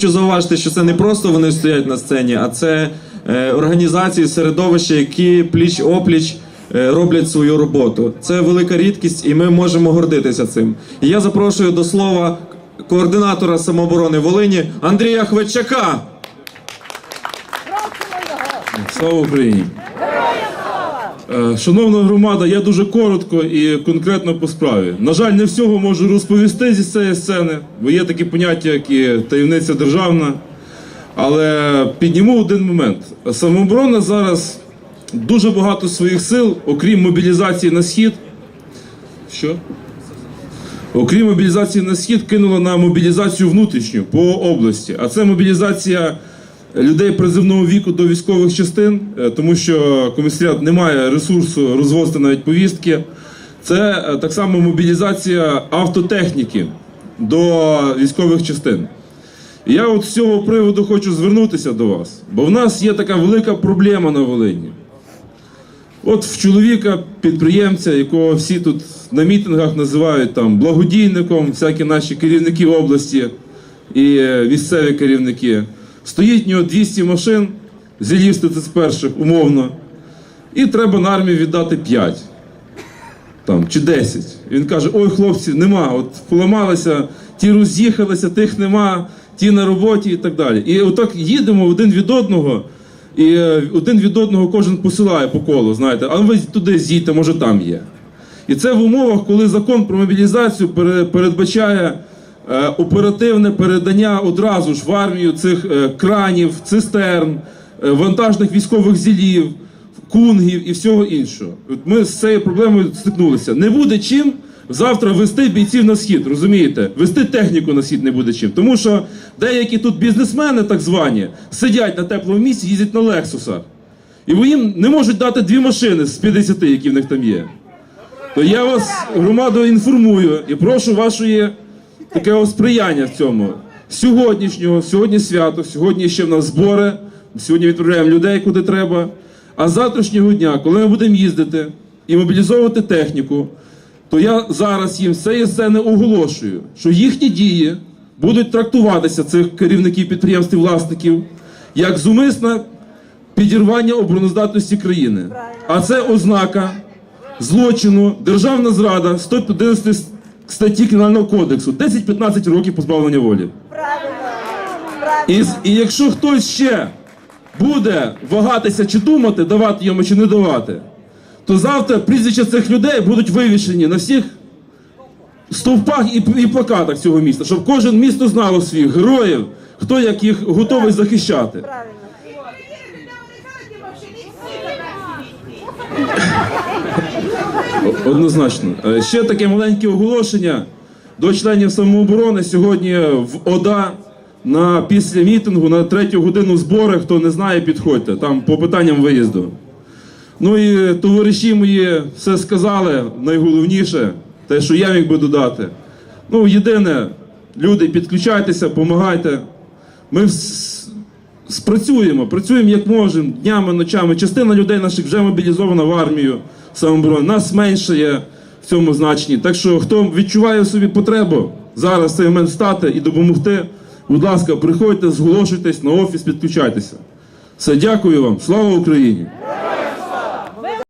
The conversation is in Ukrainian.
Хочу зауважити, що це не просто вони стоять на сцені, а це е, організації, середовища, які пліч опліч е, роблять свою роботу. Це велика рідкість, і ми можемо гордитися цим. І я запрошую до слова координатора самооборони Волині Андрія Хвечака. Слава Україні! Е, Шановна громада, я дуже коротко і конкретно по справі. На жаль, не всього можу розповісти зі цієї сцени, бо є такі поняття, як і таємниця державна. Але підніму один момент. Самооборона зараз дуже багато своїх сил, окрім мобілізації на схід. Що? Окрім мобілізації на схід, кинула на мобілізацію внутрішню по області. А це мобілізація людей призивного віку до військових частин, е, тому що комісаріат не має ресурсу розвозити навіть повістки. Це е, так само мобілізація автотехніки до військових частин. Я от з цього приводу хочу звернутися до вас, бо в нас є така велика проблема на Волині. От в чоловіка, підприємця, якого всі тут на мітингах називають там благодійником, всякі наші керівники області і е, місцеві керівники, стоїть нього 200 машин, зілів з перших умовно, і треба на армію віддати 5 там, чи 10. І він каже: ой, хлопці, нема, от поламалися, ті роз'їхалися, тих нема, ті на роботі і так далі. І отак їдемо один від одного, і е, один від одного кожен посилає по колу, знаєте, а ви туди з'їдьте, може там є. І це в умовах, коли закон про мобілізацію пере- передбачає оперативне передання одразу ж в армію цих е, кранів, цистерн, е, вантажних військових зілів, кунгів і всього іншого. Ми з цією проблемою стикнулися. Не буде чим завтра вести бійців на схід, розумієте? Вести техніку на схід не буде чим. Тому що деякі тут бізнесмени, так звані, сидять на теплому місці, їздять на Лексусах. І ви їм не можуть дати дві машини з 50, які в них там є. То я вас, громаду, інформую і прошу вашої такого сприяння в цьому. Сьогоднішнього, сьогодні свято, сьогодні ще в нас збори, сьогодні відправляємо людей куди треба. А з завтрашнього дня, коли ми будемо їздити і мобілізовувати техніку, то я зараз їм з цієї сцени оголошую, що їхні дії будуть трактуватися цих керівників підприємств і власників як зумисне підірвання обороноздатності країни. А це ознака злочину, державна зрада 111 статті Кримінального кодексу, 10-15 років позбавлення волі. І, і якщо хтось ще буде вагатися чи думати, давати йому чи не давати, то завтра прізвища цих людей будуть вивішені на всіх стовпах і, і плакатах цього міста, щоб кожен місто знало своїх героїв, хто як їх готовий захищати. Однозначно. Е, Ще таке маленьке оголошення до членів самооборони сьогодні в ОДА на після мітингу на третю годину збори. Хто не знає, підходьте там по питанням виїзду. Ну і товариші мої все сказали. Найголовніше, те, що я міг би додати. Ну, єдине, люди, підключайтеся, допомагайте. Ми спрацюємо, працюємо як можемо, днями, ночами. Частина людей наших вже мобілізована в армію самооборони. Нас менше є в цьому значенні. Так що, хто відчуває собі потребу зараз в цей момент стати і допомогти, будь ласка, приходьте, зголошуйтесь на офіс, підключайтеся. Все, дякую вам. Слава Україні!